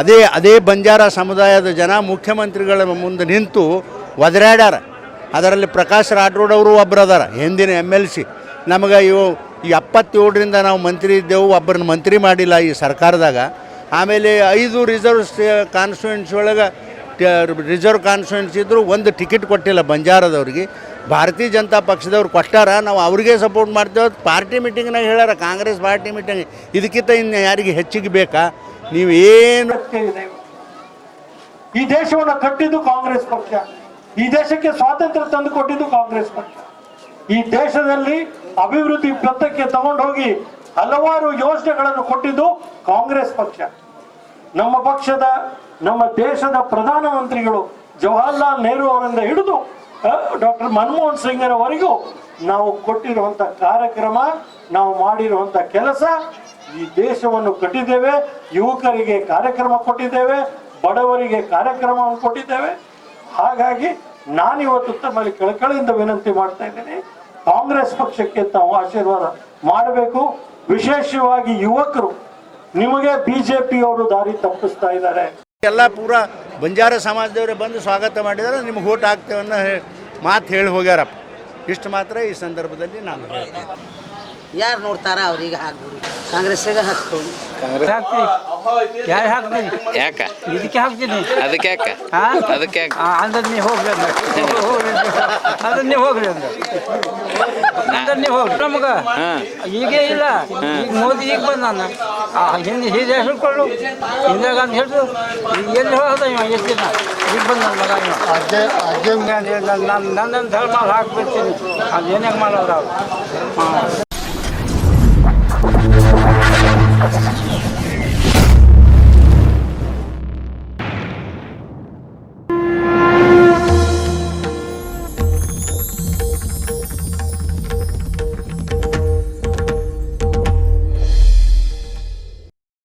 ಅದೇ ಅದೇ ಬಂಜಾರ ಸಮುದಾಯದ ಜನ ಮುಖ್ಯಮಂತ್ರಿಗಳ ಮುಂದೆ ನಿಂತು ಒದರಾಡ್ಯಾರ. ಅದರಲ್ಲಿ ಪ್ರಕಾಶ್ ರಾಠೋಡ್ ಅವರು ಒಬ್ಬರು ಅದಾರ, ಹಿಂದಿನ ಎಂ ಎಲ್ ಸಿ. ನಮಗೆ ಇವು ಎಪ್ಪತ್ತೇಳರಿಂದ ನಾವು ಮಂತ್ರಿ ಇದ್ದೆವು ಒಬ್ಬರನ್ನ ಮಂತ್ರಿ ಮಾಡಿಲ್ಲ ಈ ಸರ್ಕಾರದಾಗ. ಆಮೇಲೆ ಐದು ರಿಸರ್ವ್ ಕಾನ್ಸ್ಟಿಟ್ಯೂನ್ಸಿ ಒಳಗೆ ರಿಸರ್ವ್ ಕಾನ್ಸ್ಟಿಟ್ಯೂನ್ಸಿ ಇದ್ದರೂ ಒಂದು ಟಿಕೆಟ್ ಕೊಟ್ಟಿಲ್ಲ ಬಂಜಾರದವ್ರಿಗೆ. ಭಾರತೀಯ ಜನತಾ ಪಕ್ಷದವ್ರು ಕೊಟ್ಟಾರ, ನಾವು ಅವ್ರಿಗೆ ಸಪೋರ್ಟ್ ಮಾಡ್ತೇವೆ. ಪಾರ್ಟಿ ಮೀಟಿಂಗ್ನಾಗ ಹೇಳಾರ ಕಾಂಗ್ರೆಸ್ ಪಾರ್ಟಿ ಮೀಟಿಂಗ್ ಇದಕ್ಕಿಂತ ಇನ್ನು ಯಾರಿಗೆ ಹೆಚ್ಚಿಗೆ ಬೇಕಾ? ನೀವು ಏನು ಇದೆ. ಈ ದೇಶವನ್ನು ಕಟ್ಟಿದ್ದು ಕಾಂಗ್ರೆಸ್ ಪಕ್ಷ. ಈ ದೇಶಕ್ಕೆ ಸ್ವಾತಂತ್ರ್ಯ ತಂದು ಕೊಟ್ಟಿದ್ದು ಕಾಂಗ್ರೆಸ್ ಪಕ್ಷ. ಈ ದೇಶದಲ್ಲಿ ಅಭಿವೃದ್ಧಿ ಪಥಕ್ಕೆ ತಗೊಂಡೋಗಿ ಹಲವಾರು ಯೋಜನೆಗಳನ್ನು ಕೊಟ್ಟಿದ್ದು ಕಾಂಗ್ರೆಸ್ ಪಕ್ಷ. ನಮ್ಮ ಪಕ್ಷದ, ನಮ್ಮ ದೇಶದ ಪ್ರಧಾನಮಂತ್ರಿಗಳು ಜವಾಹರ್ಲಾಲ್ ನೆಹರು ಅವರಿಂದ ಹಿಡಿದು ಡಾಕ್ಟರ್ ಮನಮೋಹನ್ ಸಿಂಗ್ರವರೆಗೂ ನಾವು ಕೊಟ್ಟಿರುವಂತ ಕಾರ್ಯಕ್ರಮ, ನಾವು ಮಾಡಿರುವಂತ ಕೆಲಸ ಈ ದೇಶವನ್ನು ಕಟ್ಟಿದ್ದೇವೆ, ಯುವಕರಿಗೆ ಕಾರ್ಯಕ್ರಮ ಕೊಟ್ಟಿದ್ದೇವೆ, ಬಡವರಿಗೆ ಕಾರ್ಯಕ್ರಮವನ್ನು ಕೊಟ್ಟಿದ್ದೇವೆ. ಹಾಗಾಗಿ ನಾನಿವತ್ತು ತಮ್ಮಲ್ಲಿ ಕಳಕಳಿಯಿಂದ ವಿನಂತಿ ಮಾಡ್ತಾ ಇದ್ದೀನಿ. ಕಾಂಗ್ರೆಸ್ ಪಕ್ಷಕ್ಕೆ ತಾವು ಆಶೀರ್ವಾದ ಮಾಡಬೇಕು. ವಿಶೇಷವಾಗಿ ಯುವಕರು, ನಿಮಗೆ ಬಿಜೆಪಿ ಅವರು ದಾರಿ ತಪ್ಪಿಸ್ತಾ ಇದ್ದಾರೆ. ಎಲ್ಲ ಪೂರ ಬಂಜಾರ ಸಮಾಜದವರೇ ಬಂದು ಸ್ವಾಗತ ಮಾಡಿದರೆ ನಿಮ್ಗೆ ಓಟ್ ಹಾಕ್ತೇವೆ ಅನ್ನೋ ಹೇ- ಮಾತು ಹೇಳಿ ಹೋಗ್ಯಾರಪ್ಪ. ಇಷ್ಟು ಮಾತ್ರ ಈ ಸಂದರ್ಭದಲ್ಲಿ ನಾನು ಹೇಳ್ತೀನಿ. ಯಾರು ನೋಡ್ತಾರ ಅವ್ರಿಗೆ ಹಾಕ್ಬಿಡಿ ಕಾಂಗ್ರೆಸ್ಸಿಗೆ ಹಾಕ್ತೀವಿ ಹಾಕ್ತೀನಿ. ಯಾರು ಹಾಕ್ತೀನಿ? ಯಾಕ? ಇದಕ್ಕೆ ಹಾಕ್ತೀನಿ. ಅದಕ್ಕೆ ಯಾಕ? ಹಾ? ಅದಕ್ಕೆ ಯಾಕ? ಆ, ಅಂದ್ರೆ ನೀವು ಹೋಗ್ರಿ ಅಂದ್ರೆ ಹೋಗ್ರಿ ಅಂದ್ರೆ. ಅಂದ್ರೆ ನೀವು ಹೋಗ್ರಿ ಅಂದ್ರೆ ಅಂದ್ರೆ ನೀವು ಹೋಗ್ರಿ. ನಮಗ ಹಾ. ಈಗ ಇಲ್ಲ. ಈಗ ಮೋದಿ ಈಗ ಬಂದ ನಾನು. ಹಿಂದೆ ಹಿಂದೆ ಹೇಳ್ಕೊಳ್ಳು ಇಂದಿರಾ ಗಾಂಧಿ ಹೇಳಿದ್ರು ಈಗ ಎಲ್ಲಿ ಹೋದ ಇವ? ಎಷ್ಟು ದಿನ ಈಗ ಬಂದ ಮಗ ಇವ. ಗಾಂಧಿ ನನ್ನ ಧರ್ಮ ಹಾಕ್ಬಿಡ್ತೀನಿ. ಅದು ಏನೇ ಅವ್ರು. ಹಾಂ.